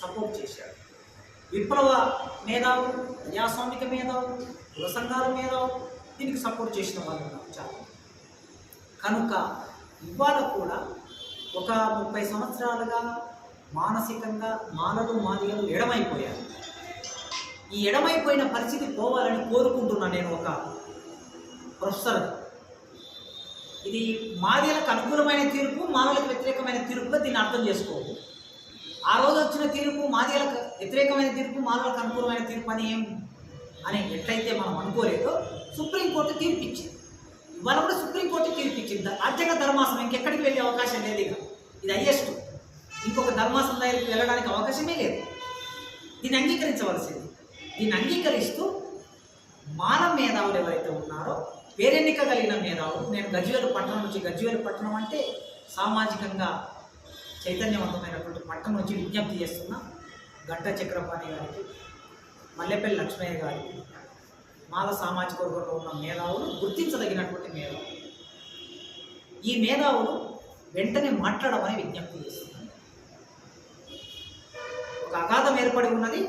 Support చేశాడు. విప్లవ మేధావులు ప్రజాస్వామిక మేధావులు కుల సంఘాల మేధావులు దీనికి సపోర్ట్ చేసిన వాళ్ళు ఉన్నారు చాలా కనుక ఇవాళ కూడా ఒక ముప్పై సంవత్సరాలుగా మానసికంగా మానలు మాదిగలు ఎడమైపోయారు. ఈ ఎడమైపోయిన పరిస్థితి పోవాలని కోరుకుంటున్నా నేను ఒక ప్రొఫెసర్. ఇది మాదిలకు అనుకూలమైన తీర్పు మానవులకు వ్యతిరేకమైన తీర్పుగా దీన్ని అర్థం చేసుకోవు ఆ రోజు వచ్చిన తీర్పు మాదిలకు వ్యతిరేకమైన తీర్పు మానవులకు అనుకూలమైన తీర్పు అని ఏం అని ఎట్లయితే మనం అనుకోలేదో సుప్రీంకోర్టు తీర్పు ఇచ్చింది ఇవాళ కూడా సుప్రీంకోర్టు తీర్పు ఇచ్చింది రాజ్యాంగ ధర్మాసనం ఇంకెక్కడికి వెళ్ళే అవకాశం లేదు ఇక. ఇది హయ్యెస్ట్ ఇంకొక ధర్మాసనం దగ్గరికి వెళ్ళడానికి అవకాశమే లేదు. దీన్ని అంగీకరించవలసింది. దీన్ని అంగీకరిస్తూ మానవ మేధావులు ఎవరైతే ఉన్నారో పేరెన్నిక కలిగిన మేధావులు నేను గజ్వేలు పట్టణం నుంచి గజ్వేలు పట్టణం అంటే సామాజికంగా చైతన్యవంతమైనటువంటి పట్టణం నుంచి విజ్ఞప్తి చేస్తున్న గంట చక్రపాణి గారికి మల్లెపల్లి లక్ష్మయ్య గారికి మాల సామాజిక వర్గంలో ఉన్న మేధావులు గుర్తించదగినటువంటి మేధావులు. ఈ మేధావులు వెంటనే మాట్లాడమని విజ్ఞప్తి చేస్తున్నాను ఒక అగాధం ఏర్పడి ఉన్నది.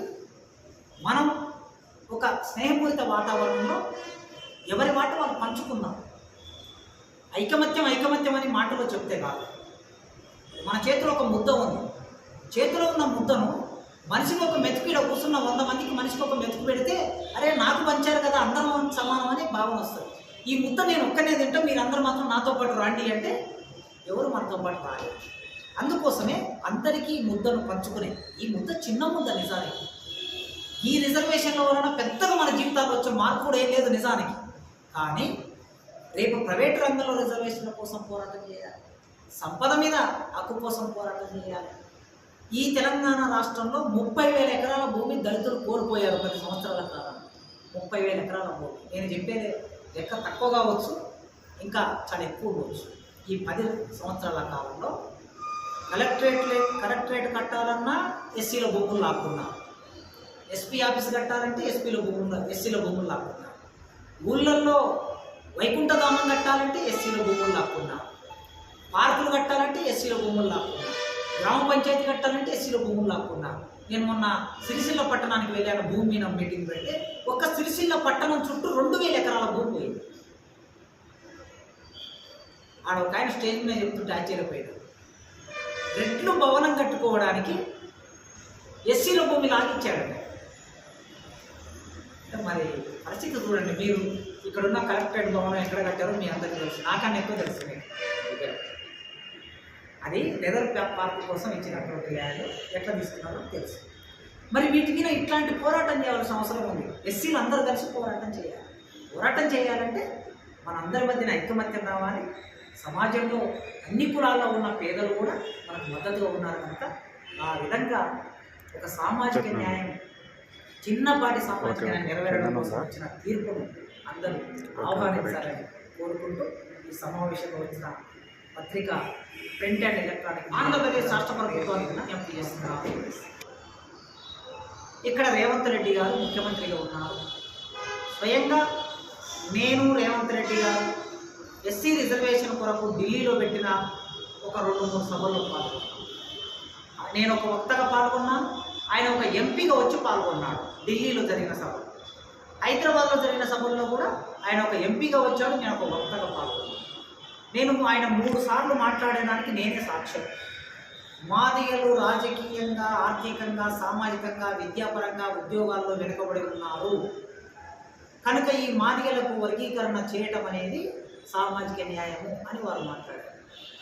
మనం ఒక స్నేహపూరిత వాతావరణంలో ఎవరి మాట వాళ్ళు పంచుకుందాం? ఐకమత్యం ఐకమత్యం అని మాటలో చెప్తే కాదు. మన చేతిలో ఒక ముద్ద ఉంది. చేతిలో ఉన్న ముద్దను మనిషికి ఒక మెతుకుడ కూర్చున్న వంద మందికి మనిషికి ఒక మెతుకు పెడితే అరే నాకు పంచారు కదా అందరం సమానం అనే భావన వస్తుంది. ఈ ముద్ద నేను ఒక్కనే తింటా మీరు అందరూ మాత్రం నాతో పాటు రాండి అంటే ఎవరు మనతో పాటు రాలేదు. అందుకోసమే అందరికీ ఈ ముద్దను పంచుకునే ఈ ముద్ద చిన్న ముద్ద నిజానికి. ఈ రిజర్వేషన్ల వలన పెద్దగా మన జీవితాల్లో వచ్చే మార్పు కూడా ఏం లేదు నిజానికి. కానీ రేపు ప్రైవేట్ రంగంలో రిజర్వేషన్ల కోసం పోరాటం చేయాలి. సంపద మీద హక్కు కోసం పోరాటం చేయాలి. ఈ తెలంగాణ రాష్ట్రంలో ముప్పై వేల ఎకరాల భూమి దళితులు కోల్పోయారు పది సంవత్సరాల కాలం. ముప్పై వేల ఎకరాల భూమి. నేను చెప్పేది లెక్క తక్కువ కావచ్చు ఇంకా చాలా ఎక్కువ కావచ్చు. ఈ పది సంవత్సరాల కాలంలో కలెక్టరేట్ కలెక్టరేట్ కట్టాలన్నా ఎస్సీల భూములు లాక్కున్నారు ఎస్పీ ఆఫీస్ కట్టాలంటే ఎస్పీలో భూములు ఎస్సీలో భూములు లాక్కున్నారు ఊళ్ళల్లో వైకుంఠధామం కట్టాలంటే ఎస్సీలో భూములు లాక్కున్నారు పార్కులు కట్టాలంటే ఎస్సీలో భూములు లాక్కున్నారు గ్రామ పంచాయతీ కట్టాలంటే ఎస్సీలో భూములు లాక్కున్నారు నేను మొన్న సిరిసిల్ల పట్టణానికి వెళ్ళాను భూమి మీద మీటింగ్ పెడితే ఒక్క సిరిసిల్ల పట్టణం చుట్టూ రెండు వేల ఎకరాల భూమి పోయింది. ఆడ ఒక ఆయన స్టేజ్ మీద చెప్తుంటే ఆశ్చర్యపోయాడు. రెట్లు భవనం కట్టుకోవడానికి ఎస్సీల భూమి లాగిచ్చాడంట అంటే మరి పరిస్థితి చూడండి మీరు ఇక్కడున్న కలెక్టరేట్ భవనం ఎక్కడ కట్టారో మీ అందరికీ తెలుసు. నాకన్నా ఎక్కువ తెలుసు మీకు. అది లెదర్ పార్క్ కోసం ఇచ్చినటువంటి ల్యాండ్ ఎట్లా తీసుకున్నారో తెలుసు. మరి వీటి మీద ఇట్లాంటి పోరాటం చేయాల్సిన అవసరం ఉంది. ఎస్సీలు అందరూ కలిసి పోరాటం చేయాలి. పోరాటం చేయాలంటే మన అందరి మధ్యన ఐకమత్యం రావాలి. సమాజంలో అన్ని కులాల్లో ఉన్న పేదలు కూడా మనకు మద్దతుగా ఉన్నారు కనుక ఆ విధంగా ఒక సామాజిక న్యాయం చిన్నపాటి సామాజిక న్యాయం నెరవేరడం కోసం వచ్చిన తీర్పును అందరూ ఆహ్వానించాలని కోరుకుంటూ ఈ సమావేశంలో వచ్చిన పత్రిక ప్రింట్ అండ్ ఎలక్ట్రానిక్ ఆంధ్రప్రదేశ్ రాష్ట్ర ప్రభుత్వానికి విజ్ఞప్తి చేస్తున్నారు ఇక్కడ రేవంత్ రెడ్డి గారు ముఖ్యమంత్రిగా ఉన్నారు. స్వయంగా నేను రేవంత్ రెడ్డి గారు ఎస్సీ రిజర్వేషన్ కొరకు ఢిల్లీలో పెట్టిన ఒక రెండు మూడు సభల్లో పాల్గొన్నాను. నేను ఒక వక్తగా పాల్గొన్నాను. ఆయన ఒక ఎంపీగా వచ్చి పాల్గొన్నాడు ఢిల్లీలో జరిగిన సభ. హైదరాబాద్లో జరిగిన సభల్లో కూడా ఆయన ఒక ఎంపీగా వచ్చాడు నేను ఒక వక్తగా పాల్గొన్నాను. నేను ఆయన మూడు సార్లు మాట్లాడడానికి నేనే సాక్ష్యం. మాదిగలు రాజకీయంగా ఆర్థికంగా సామాజికంగా విద్యాపరంగా ఉద్యోగాల్లో వెనుకబడి ఉన్నారు. కనుక ఈ మాదిగలకు వర్గీకరణ చేయటం అనేది సామాజిక న్యాయము అని వారు మాట్లాడారు.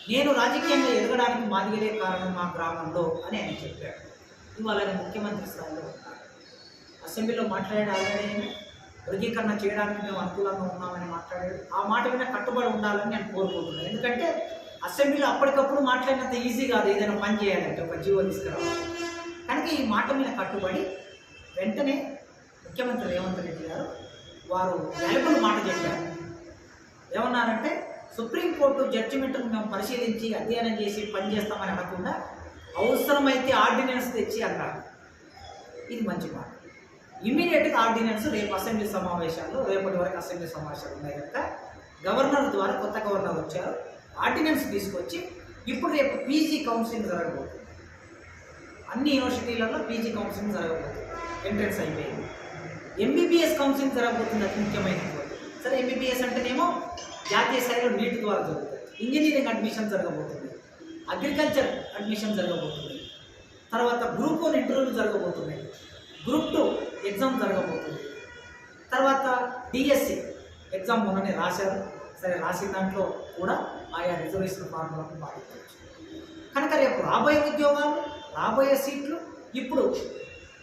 నేను రాజకీయంగా ఎదగడానికి మాదిగలే కారణం మా గ్రామంలో అని ఆయన చెప్పాడు ఇవాళ ముఖ్యమంత్రి స్థాయిలో అసెంబ్లీలో మాట్లాడాడు ఆల్రెడీ వర్గీకరణ చేయడానికి మేము అనుకూలంగా ఉన్నామని మాట్లాడాడు ఆ మాట మీద కట్టుబడి ఉండాలని నేను కోరుకుంటున్నాను. ఎందుకంటే అసెంబ్లీలో అప్పటికప్పుడు మాట్లాడినంత ఈజీ కాదు ఏదైనా పని చేయాలంటే ఒక జీవో తీసుకురావాలి. కనుక ఈ మాట మీద కట్టుబడి వెంటనే ముఖ్యమంత్రి రేవంత్ రెడ్డి గారు వారు వెలుగులు మాట చెప్పారు. ఏమన్నారంటే సుప్రీంకోర్టు జడ్జిమెంట్ను మేము పరిశీలించి అధ్యయనం చేసి పనిచేస్తామని అనకుండా అవసరమైతే ఆర్డినెన్స్ తెచ్చి అన్నారు. ఇది మంచి మాట. ఇమీడియట్గా ఆర్డినెన్స్ రేపు అసెంబ్లీ సమావేశాలు రేపటి వరకు అసెంబ్లీ సమావేశాలు ఉన్నాయి కనుక గవర్నర్ ద్వారా కొత్త గవర్నర్ వచ్చారు. ఆర్డినెన్స్ తీసుకొచ్చి ఇప్పుడు రేపు పీజీ కౌన్సిలింగ్ జరగబోతుంది. అన్ని యూనివర్సిటీలలో పీజీ కౌన్సిలింగ్ జరగబోతుంది. ఎంట్రన్స్ అయిపోయింది. ఎంబీబీఎస్ కౌన్సిలింగ్ జరగబోతుంది అతి ముఖ్యమైనది సరే ఎంబీబీఎస్ అంటేనేమో జాతీయ స్థాయిలో నీట్ ద్వారా జరుగుతుంది. ఇంజనీరింగ్ అడ్మిషన్ జరగబోతుంది. అగ్రికల్చర్ అడ్మిషన్ జరగబోతుంది. తర్వాత గ్రూప్ వన్ ఇంటర్వ్యూలు జరగబోతున్నాయి. గ్రూప్ టూ ఎగ్జామ్ జరగబోతుంది. తర్వాత డిఎస్సి ఎగ్జామ్ మొన్ననే రాశారు. సరే రాసిన దాంట్లో కూడా ఆయా రిజర్వేషన్ ఫార్ములను పాటించవచ్చు. కనుక రేపు రాబోయే ఉద్యోగాలు రాబోయే సీట్లు ఇప్పుడు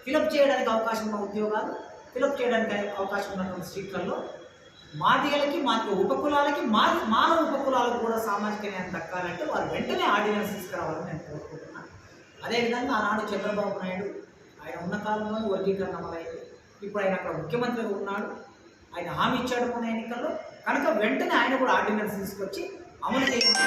ఫిలప్ చేయడానికి అవకాశం ఉన్న ఉద్యోగాలు ఫిలప్ చేయడానికి అవకాశం ఉన్నటువంటి సీట్లలో మాదిగలకి మాదిగ ఉపకులాలకి మా మానవ ఉపకులాలకు కూడా సామాజిక న్యాయం దక్కాలంటే వారు వెంటనే ఆర్డినెన్స్ తీసుకురావాలని నేను కోరుకుంటున్నాను. అదేవిధంగా ఆనాడు చంద్రబాబు నాయుడు ఆయన ఉన్న కాలంలోనే వర్గీకరణ అమలైంది ఇప్పుడు ఆయన అక్కడ ముఖ్యమంత్రిగా ఉన్నాడు. ఆయన హామీ ఇచ్చాడు మన ఎన్నికల్లో. కనుక వెంటనే ఆయన కూడా ఆర్డినెన్స్ తీసుకొచ్చి అమలు చేయాలి